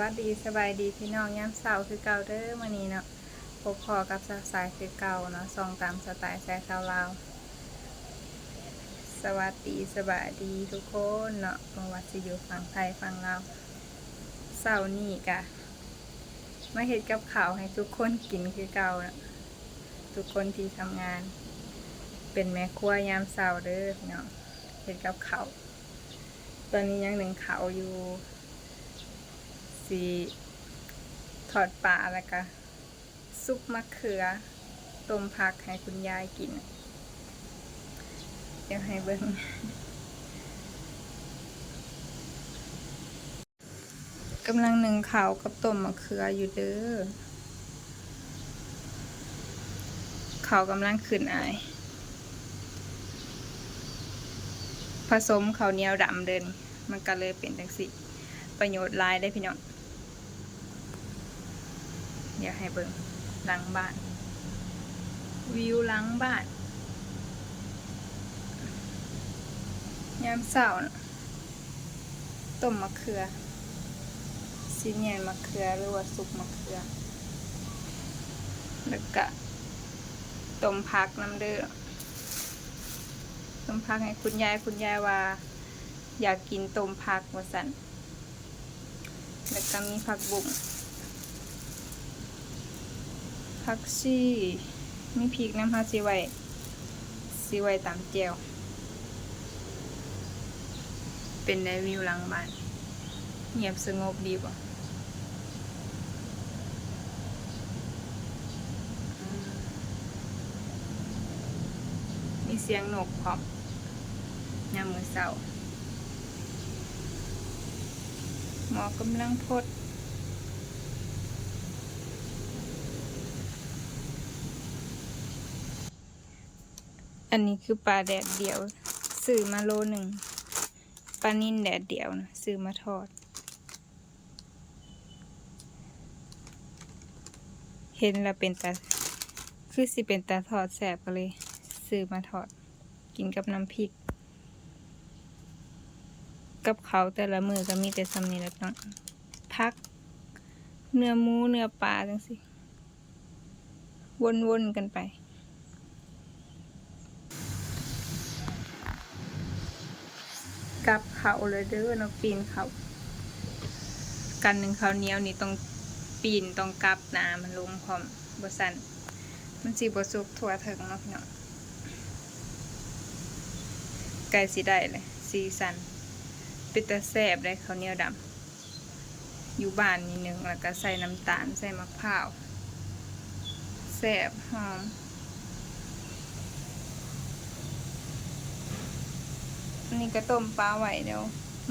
วัสดีสบายดีพี่น้องยามเสาร์คือเก่าเด้อมื้อนี้เนาะพบพอกับสาสายคือเก่าเนาะส่องตามสไตล์แซ่ชาวลาวสวัสดีสบายดีทุกคนเนาะบ่ว่าสิอยู่ฝั่งไทยฝั่งลาวเสาร์นี้กะมาเฮ็ดกับข้าวให้ทุกคนกินคือเก่าเนาะทุกคนที่ทำงาน เป็นแม่ครัวยามเสาร์เด้อพี่น้องเฮ็ดกับข้าวตอนนี้ยังหนึ่งข้าวอยู่ สีถอดปลาแล้วก็ซุปมะเขือต้มผักให้คุณยายกิน เดี๋ยวให้เบิ้งกำลังหนึ่งข่าวกับต้มมะเขืออยู่เด้อเขาวกำลังขึ้นอาย ผสมข้าวเหนียวดำเดิน มันก็เลยเป็นจังสิ ประโยชน์ลายได้พี่น้อง อยากให้เบิ่งหลังบ้าน วิวหลังบ้าน ยามเสาร์ต้มมะเขือซีเนียนมะเขือหรือว่าซุปมะเขือ แล้วก็ต้มผักน้ำเด้อต้มผักให้คุณยายคุณยายว่า อยากกินต้มผักว่าสันแล้วก็มีผักบุ้ง ผักชีมีพริกน้ำฮาซีไว้ซีไว้ตามเจียวเป็นในวิวหลังบ้านเงียบสงบดีป่มีเสียงนกพร้อมยามมือเศร้าหมอกำลังพด อันนี้คือปลาแดดเดียวซื้อมาโลหนึ่งปลานิ่นแดดเดียวนะซื้อมาทอด เห็นแล้วเป็นตาคือสิเป็นตาทอดแสบก็เลยซื้อมาทอด กินกับน้ำพริก กับเขาแต่ละมือก็มีแต่สำนีแล้วต้องพัก เนื้อหมูเนื้อปลาจังสิ วนๆกันไป กับเขาเลยเด้อเนาะปีนเขากันหนึ่งเขาวเหนียวนี่ต้องปีนต้องกับหนามันลงพร้อมบสันมันสีบสุกทั่วถึงเนาะพี่น้องไก่สีได้เลยสีสันเป็นตาแสบได้ข้าวเหนียวดำอยู่บ้านนิดนึงแล้วก็ใส่น้ำตาลใส่มะพร้าวแสบหอม นนี้ก็ต้มปลาไหวเดี๋ยว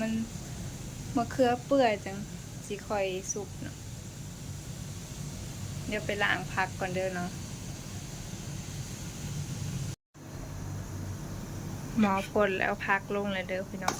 มันมะเขือเปื่อยจังสิค่อยสุกเนาะเดี๋ยวไปล้างผักก่อนเด้อเนาะหมอพ่นแล้วพักลงเลยเด้อพี่น้อง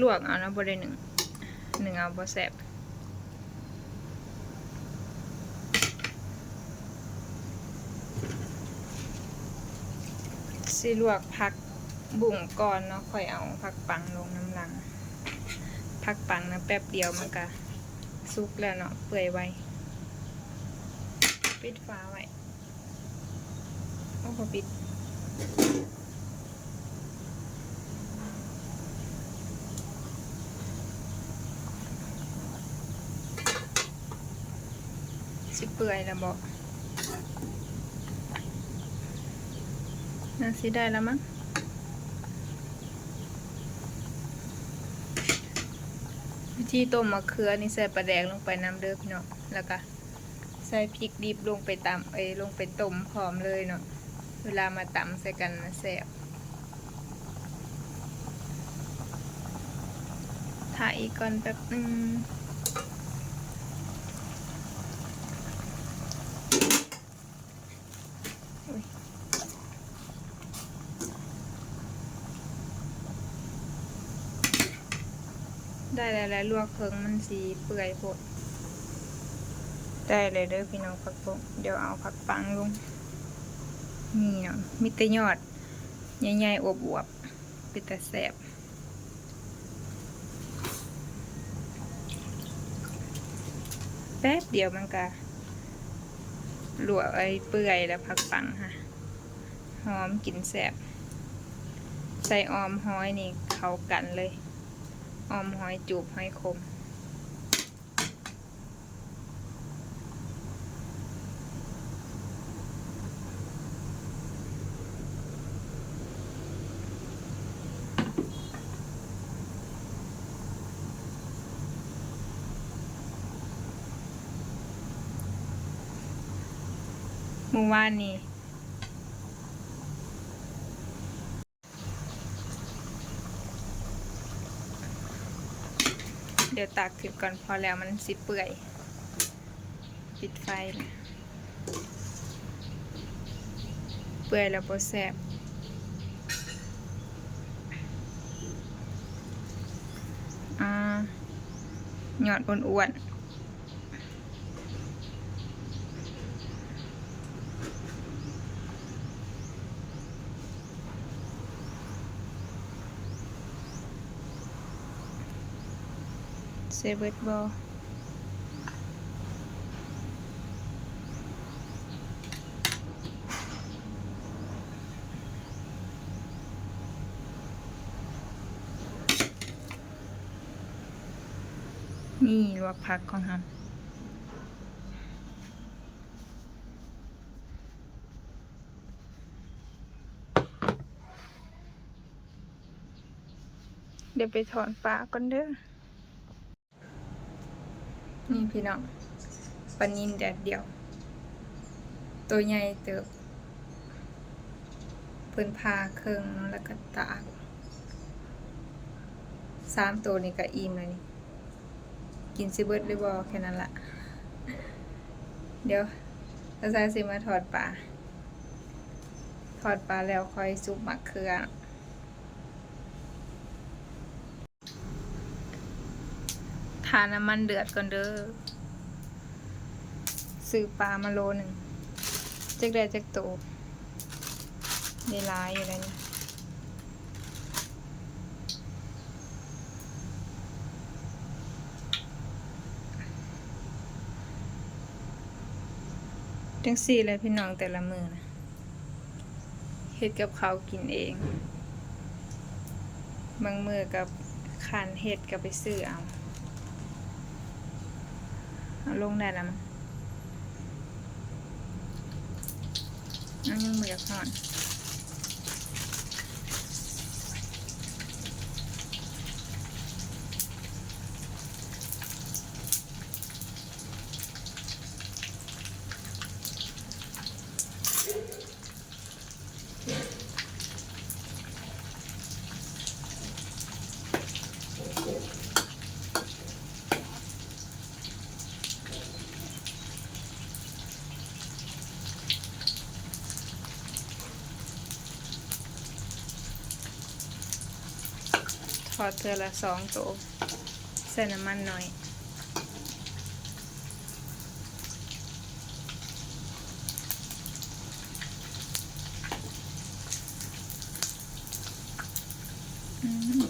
ลวกเอานะบ่ได้หนึ่งหนึ่งเอาบ่แสบ สิลวกผักบุ่งก่อนเนาะค่อยเอาผักปังลงน้ำลังผักปังนะแป๊บเดียวมันก็สุกแล้วเนาะเปื่อยไวปิดฟ้าไว้โอ้พอปิดสิเปื่อยแล้วบอก น่าสิได้แล้วมั้งวิธีต้มมะเขือนี่ใส่ปลาแดงลงไปน้ำเด้อพี่เนาะแล้วก็ใส่พริกดิบลงไปตำเอ้ลงไปต้มพร้อมเลยเนาะเวลามาตำใส่กันนะแซ่บถ่ายอีกก่อนแป๊บนึง ได้แล้วแล้วลวกเพิงมันสีเปื่อยโพดได้เลยเด้อพี่น้องผักปุ้งเดี๋ยวเอาผักปังลงนี่เนาะมีแต่ยอดใหญ่ๆอวบๆเป็นแต่แสบแป๊บเดียวมันก็ลวกไอ้เปื่อยแล้วพักปังค่ะ หอมกลิ่นแซ่บใส่ออมหอยนี่เข้ากันเลย ออมหอยจูบหอยคมเมื่อวานนี้ ดี๋ยวตากขึ้นก่อนพอแล้วมันสิเปื่อย ปิดไฟเลยเปื่อยแล้วพอแซบอ่าหยอดอ้วนๆ เซเบิร์ตบอลนี่ลวกผักของเราเดี๋ยวไปถอนปลาก่อนเด้อ นี่พี่น้องปนินแดดเดียว ตัวใหญ่เติบเพิ่นพาเครื่องแล้วก็ตากสามตัวนี่ก็อิ่มเลยนี่ กินซิเบิร์ดหรือบอแค่นั้นละเดี๋ยวเราจะสิมาถอดปลาถอดปลาแล้วค่อยซุปมะเขือาน้ำมันเดือดก่อนเด้อซื้อปลามาโลหนึ่งจักได้จักโตได้หลายอยู่แล้วนี่จังสี่เลยพี่น้องแต่ละมือนะเฮ็ดกับเขากินเอง บางมือกับขันเฮ็ดกับไปซื้อเอา ลงได้แล้วมั้งนั่นยังมือกับหอน อดเธอละสองโตวใส่น้ำมันหน่อยอืม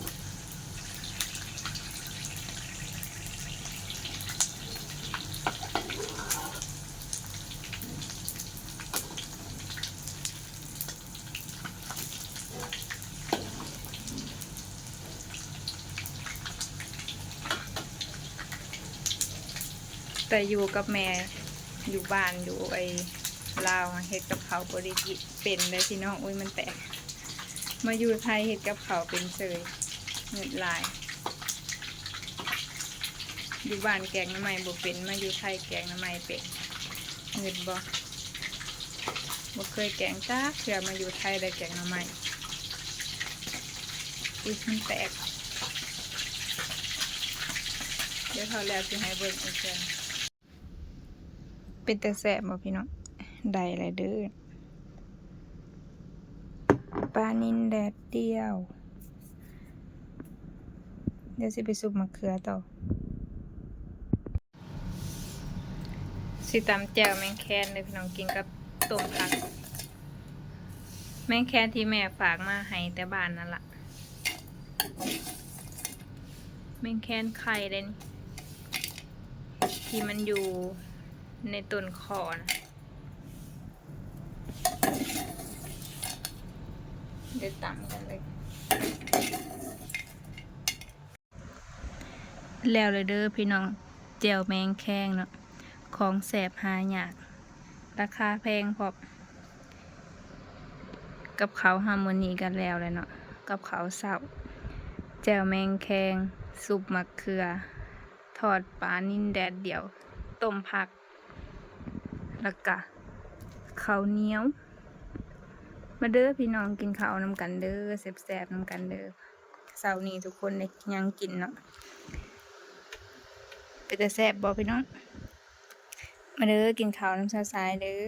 แต่อยู่กับแม่อยู่บ้านอยู่ไอ้ลาวเฮ็ดกับเขาบริกิเป็นเลยพี่น้องอุ้ยมันแตก มาอยู่ไทยเฮ็ดกับเขาเป็นเสยเงิดลาย อยู่บ้านแกงน้ำไม้บ่เป็นมาอยู่ไทยแกงน้ำไม้เป็นเงิดบ่บ่เคยแกงจ้าเพื่อมาอยู่ไทยได้แกงน้ำไม้อุ้ยมันแตกเดี๋ยวเขาแล้วสิให้เบิ่งอีกเทื่อ เป็นแต่แสบบ่พี่น้องได้อะไรเด้อปลานินแดดเดียว เดี๋ยวสิไปซุปมะเขือต่อ สิตำแจ่วแมงแคนเลยพี่น้องกินกับต้มผัก แมงแคนที่แม่ฝากมาให้แต่บ้านนั่นละแมงแคนไข่เลยนี่ที่มันอยู่ ในต้นคอนะเดี๋ยวต่ำกันเลย แล้วเลยเด้อพี่น้องเจลแมงแข้งเนาะของแสบหายาก ราคาแพงพอกับเขาฮาร์โมนีกันแล้วเลยเนาะกับเขาเศร้าแจวแมงแคงซุปมะเขือ ทอดปลานิ่นแดดเดียวต้มผัก แล้วก็ข้าวเหนียว มาเด้อพี่น้องกินข้าวนำกันเด้อแซ่บๆนำกันเด้อเสาร์นี้ทุกคนเลยยังกินเนาะไปแต่แซ่บบอกพี่น้อง มาเด้อกินข้าวน้ำซาซายเด้อ